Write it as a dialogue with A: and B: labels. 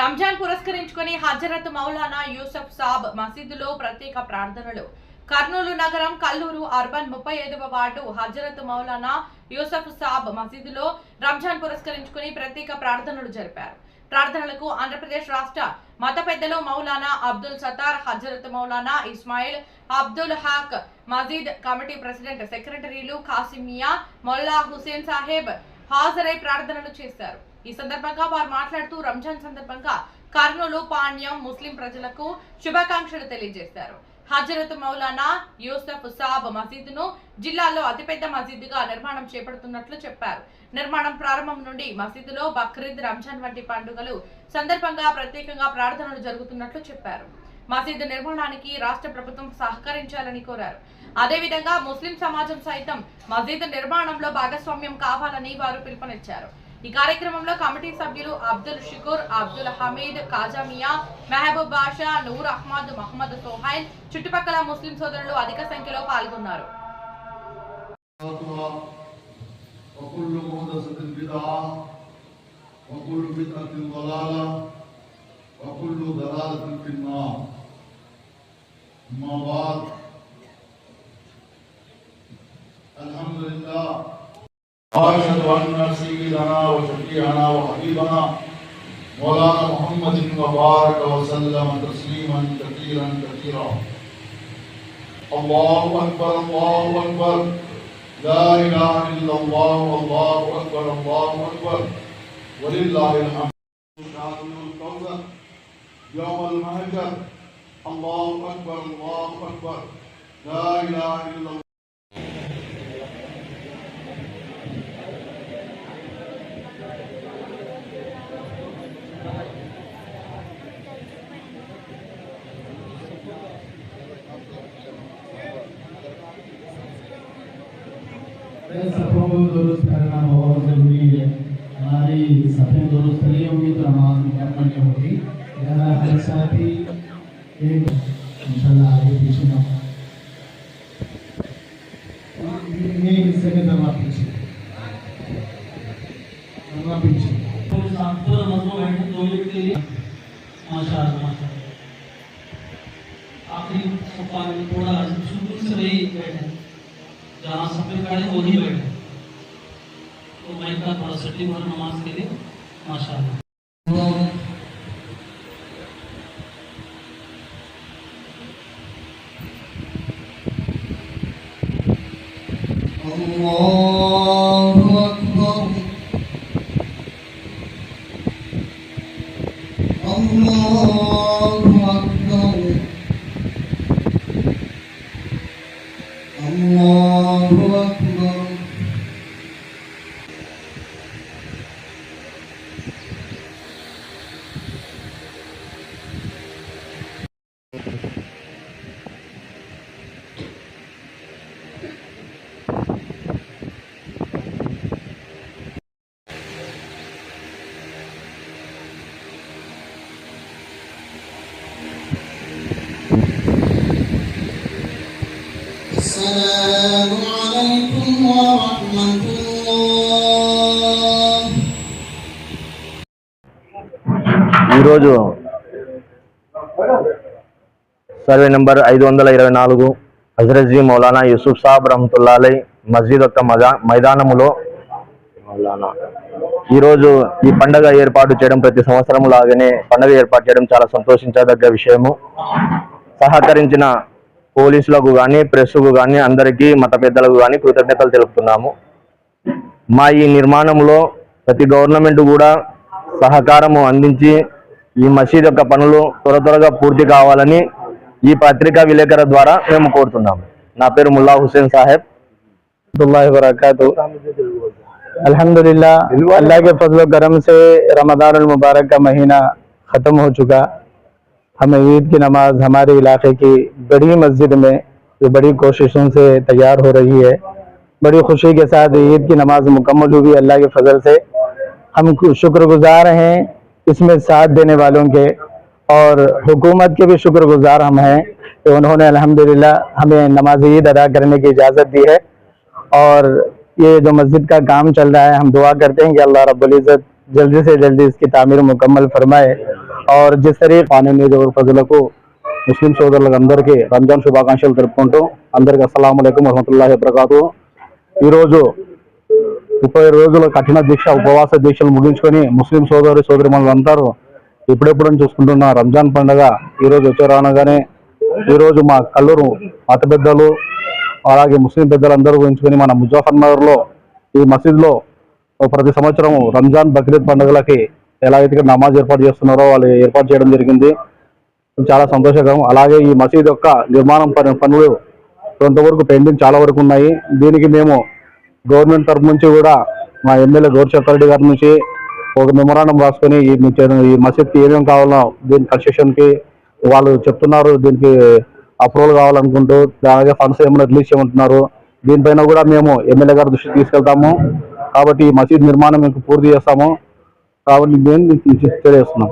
A: రంజాన్ పురస్కరించుకొని హజరత్ మౌలానా యూసఫ్ సాబ్ మసీదులో ప్రత్యేక ప్రార్థనలు. కర్నూలు నగరం కల్లూరు అర్బన్ ముప్పై ఐదవ వార్డు హజరత్ మౌలానా యూసఫ్ సాబ్ మసీదులో రంజాన్ పురస్కరించుకొని ప్రత్యేక ప్రార్థనలు జరిపారు. ప్రార్థనలకు ఆంధ్రప్రదేశ్ రాష్ట్ర మత పెద్దలు మౌలానా అబ్దుల్ సతార్ హజరత్ మౌలానా ఇస్మాయిల్ అబ్దుల్ హాక్ మజీద్ కమిటీ ప్రెసిడెంట్ సెక్రటరీలు కాసిమియా మొల్లా హుసేన్ సాహెబ్ హాజరై ప్రార్థనలు చేశారు. ఈ సందర్భంగా వారు మాట్లాడుతూ రంజాన్ సందర్భంగా కర్నూలు పాణ్యం ముస్లిం ప్రజలకు శుభాకాంక్షలు తెలియజేశారు. హజరత్ మౌలానా యూసఫ్ సాబ్ మసీదును జిల్లాలో అతిపెద్ద మసీదుగా నిర్మాణం చేపడుతున్నట్లు చెప్పారు. నిర్మాణం ప్రారంభం నుండి మసీదులో బక్రీద్ రంజాన్ వంటి పండుగలు సందర్భంగా ప్రత్యేకంగా ప్రార్థనలు జరుగుతున్నట్లు చెప్పారు. మసీదు నిర్మాణానికి రాష్ట్ర ప్రభుత్వం సహకరించాలని కోరారు. అదేవిధంగా ముస్లిం సమాజం సైతం మసీదు నిర్మాణంలో భాగస్వామ్యం కావాలని వారు పిలుపునిచ్చారు. ఈ కార్యక్రమంలో కమిటీ సభ్యులు అబ్దుల్ షుకూర్ అబ్దుల్ హమీద్ కాజామియా మెహబూబ్ బాషా నూర్ అహ్మద్ మహమ్మద్ సోహైల్ చుట్టుపక్కల ముస్లిం సోదరులు అధిక సంఖ్యలో పాల్గొన్నారు
B: وكل محدثة بدعة وكل بدعة سیدنا و شفیعنا و حبیبنا مولانا محمد مبارک وسلم تسليما كثيرا كثيرا. الله اكبر الله اكبر لا اله الا الله اللہ اكبر الله اكبر ولله الحمد. شاہد القوزہ یوم المہجر الله
C: اكبر اللہ اکبر لا اله الا اللہ اگر سفروں کو درست کرنا بہت ضروری ہے ہماری سفریں درست نہیں ہوں گی تو نماز میں کیا پڑھنی ہوگی ذرا ہر ساتھی
D: ایک ان شاء اللہ آگے پیچھے نہ حصے میں دبا پیچھے پیچھے آخری سکون سے نہیں بیٹھے جہاں سب پہ کھڑے وہ وہی بیٹھے۔ تو میں کہا تھوڑا سٹی بھر نماز کے لیے ماشاء اللہ
B: الله أكبر الله
E: ఈరోజు సర్వే నెంబర్ ఐదు వందల ఇరవై నాలుగు హజరత్జీ మౌలానా యూసుఫ్ సాబ్ రహమతుల్లాలై మస్జిద్ యొక్క మదా మైదానములో మౌలానా. ఈరోజు ఈ పండగ ఏర్పాటు చేయడం ప్రతి సంవత్సరం లాగానే పండగ ఏర్పాటు చేయడం చాలా సంతోషించదగ్గ విషయము. సహకరించిన పోలీసులకు కానీ ప్రెస్కు కానీ అందరికీ మత పెద్దలకు కానీ కృతజ్ఞతలు తెలుపుతున్నాము మా ఈ నిర్మాణంలో ప్రతి గవర్నమెంట్ కూడా సహకారము అందించి ఈ మసీద్ యొక్క పనులు త్వర త్వరగా పూర్తి కావాలని ఈ పత్రికా విలేకరుల ద్వారా మేము కోరుతున్నాము నా పేరు ముల్లా హుస్సేన్ సాహెబ్
C: वरकत अल्हम्दुलिल्लाह अल्लाह के फजल करम से रमज़ान मुबारक का महीना ख़त्म हो चुका ہمیں عید کی نماز ہمارے علاقے کی بڑی مسجد میں جو بڑی کوششوں سے تیار ہو رہی ہے، بڑی خوشی کے ساتھ عید کی نماز مکمل ہوئی اللہ کے فضل سے۔ ہم شکر گزار ہیں اس میں ساتھ دینے والوں کے اور حکومت کے بھی شکر گزار ہم ہیں کہ انہوں نے الحمدللہ ہمیں نماز عید ادا کرنے کی اجازت دی ہے۔ اور یہ جو مسجد کا کام چل رہا ہے، ہم دعا کرتے ہیں کہ اللہ رب العزت جلدی سے جلدی اس کی تعمیر مکمل فرمائے۔
F: और जिस तरीके పానీ నియోజకవర్గ ప్రజలకు ముస్లిం సోదరులకు అందరికీ రంజాన్ శుభాకాంక్షలు తెలుపుకుంటూ అందరికీ అస్సలం అయికం వరహతుల్లాహి వబర్కాతు ఈరోజు ముప్పై రోజుల కఠిన దీక్ష ఉపవాస దీక్షలు ముగించుకొని ముస్లిం సోదరి సోదరి అందరూ ఇప్పుడెప్పుడు చూసుకుంటున్న రంజాన్ పండుగ ఈరోజు వచ్చే రానగానే ఈరోజు మా కల్లూరు మత పెద్దలు అలాగే ముస్లిం పెద్దలందరూ గురించుకొని మన ముజాఫర్ నగర్లో ఈ మసీద్లో ప్రతి సంవత్సరం రంజాన్ బక్రీద్ పండుగలకి ఎలా అయితే నమాజ్ ఏర్పాటు చేస్తున్నారో వాళ్ళు ఏర్పాటు చేయడం జరిగింది. చాలా సంతోషకరం. అలాగే ఈ మసీద్ యొక్క నిర్మాణం పని పనులు కొంతవరకు పెండింగ్ చాలా వరకు ఉన్నాయి. దీనికి మేము గవర్నమెంట్ తరపు నుంచి కూడా మా ఎమ్మెల్యే గౌరచక్కర్ రెడ్డి గారి నుంచి ఒక మెమొరాండం రాసుకొని ఈ మీ ఈ మసీద్కి ఏమేమి కావాలో దీని కన్స్ట్రక్షన్కి వాళ్ళు చెప్తున్నారు. దీనికి అప్రూవల్ కావాలనుకుంటూ అలాగే ఫండ్స్ ఏమైనా రిలీజ్ చేయమంటున్నారు. దీనిపైన కూడా మేము ఎమ్మెల్యే గారి దృష్టికి తీసుకెళ్తాము. కాబట్టి ఈ మసీద్ నిర్మాణం మేము పూర్తి చేస్తాము. కాబట్టి మేము తెలియజేస్తున్నాం